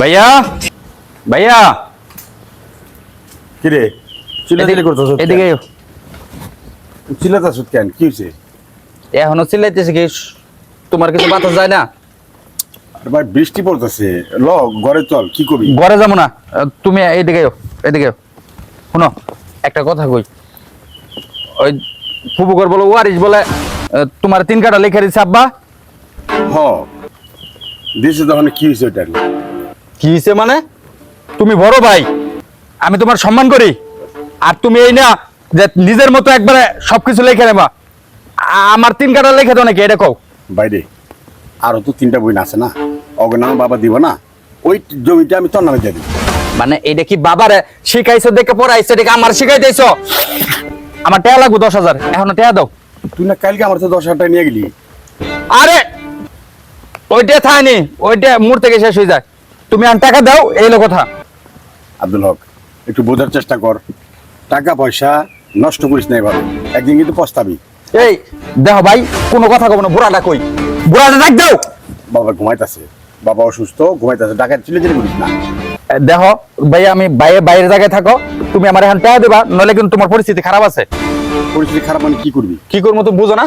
ভাইয়া? ভাইয়া? কিরে? চিল্লাচিল্লি করতেছ এদিকে। চিল্লাতাছ কেন? কি হয়েছে এখনও চিল্লাইতেছে কি? তোমার কিছু বাতাস যায় না? আরে ভাই বৃষ্টি পড়তেছে। ল ঘরে চল কি করবি? ঘরে যাব না। তুমি এদিকে এদিকে। শোনো একটা কথা কই। ওই ফুবুকর বলো ওয়ারিস বলে তোমার তিন কাটা লেখা দিচ্ছে আব্বা। হ। দিছে তখন কি হয়েছে ওইটা কি হয়েছে মানে? তুমি বড় ভাই আমি তোমার সম্মান করি আর তুমি এই না যে নিজের মতো একবারে সবকিছু লেখে নেবা। আমার তিন কাটা লেখে তো নাকি এটা কও। বাইরে আরও তো তিনটা বই আছে না? অগনাম বাবা দিব না? ওই জমিটা আমি তোর নামে দিয়ে দিব। মানে এটা কি বাবারে শিখাইছো দেখে পড়াইছো দেখে আমার শিখাইতেছো আমার টাকা লাগবে দশ হাজার এখনও টাকা দাও। তুই না কালকে আমার তো দশ হাজার টাকা নিয়ে গেলি? আরে ওইটা থায়নি ওইটা মুর থেকে শেষ হয়ে যায়। তুমি আর টাকা দাও এই কথা। আব্দুল হক একটু বোঝার চেষ্টা কর। টাকা পয়সা নষ্ট করিস না এভাবে। একদিন কিন্তু পস্তাবি। এই দেখো ভাই কোনো কথা কব না বুড়াটা কই? বুড়াটা ডাক দাও। বাবা ঘুমাইতেছে। বাবা অসুস্থ ঘুমাইতেছে। টাকা চিলে চিলে করিস না। দেখো ভাই আমি বাইরে বাইরের জায়গায় থাকো। তুমি আমার এখন টাকা দেবা নলে কিন্তু তোমার পরিস্থিতি খারাপ আছে। পরিস্থিতি খারাপ মানে কি করবি? কি করব তুমি বুঝো না?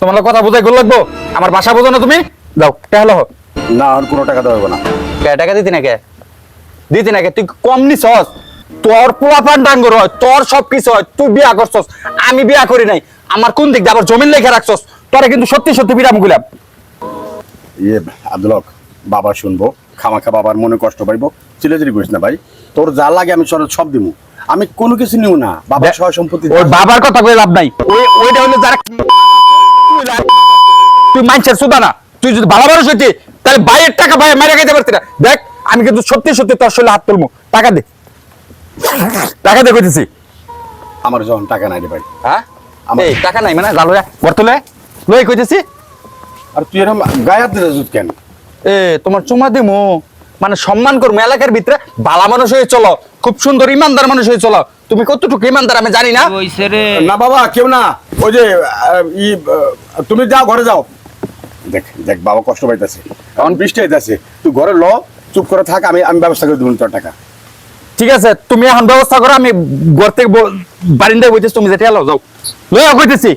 তোমার কথা বুঝাই করে লাগবো? আমার বাসা বুঝো না তুমি? যাও টাকা লহ না আর কোনো টাকা দেওয়া হবে না। কে টাকা দিতি না কে দিতি না কে তুই কম নিছস তোর পোলা পান ডাঙ্গর হয় তোর সব কিছু হয় তুই বিয়া করছস। আমি বিয়া করি নাই। আমার কোন দিক দিয়ে আবার জমিন লেখা রাখছস? তোরে কিন্তু সত্যি সত্যি বিরাম গুলাম ইয়ে আব্দুল হক বাবা শুনব। খামাখা বাবার মনে কষ্ট পাইবো। চিলে চিলি করিস না ভাই। তোর যা লাগে আমি সর সব দিব আমি কোনো কিছু নিউ না। বাবা সহ সম্পত্তি ওই বাবার কথা কই লাভ নাই। ওই ওইটা হলো যারা তুই মানছের সুদা না। তুই যদি ভালো মানুষ হইতি তাহলে বাইরের টাকা ভাই মেরে খাইতে পারতি না। দেখ আমি কিন্তু সত্যি সত্যি তোর শরীরে হাত তুলবো। টাকা দে। টাকা দে কইতেছি। আমার যখন টাকা নাই রে ভাই। হ্যাঁ? এই টাকা নাই মানে জালো বর্তলে লই কইতেছি। আর তুই এরকম গায়ে হাত দিতে কেন? এ তোমার চুমা দিমু। মানে সম্মান করব এলাকার ভিতরে। ভালো মানুষ হয়ে চলো। খুব সুন্দর ইমানদার মানুষ হয়ে চলো। তুমি কতটুকু ইমানদার আমি জানি না। না বাবা কেউ না। ওই যে ই তুমি যাও ঘরে যাও। দেখ দেখ, বাবা কষ্ট পাইতেছে। এখন বৃষ্টি হইতেছে, তুই ঘরে ল, চুপ করে থাক, আমি আমি ব্যবস্থা করে দেবো তোর টাকা। ঠিক আছে, তুমি এখন ব্যবস্থা করো, আমি ঘর থেকে বারিন্দায় বইতেছি, তুমি যেটা লো যাও। লইয়া কইতেছি।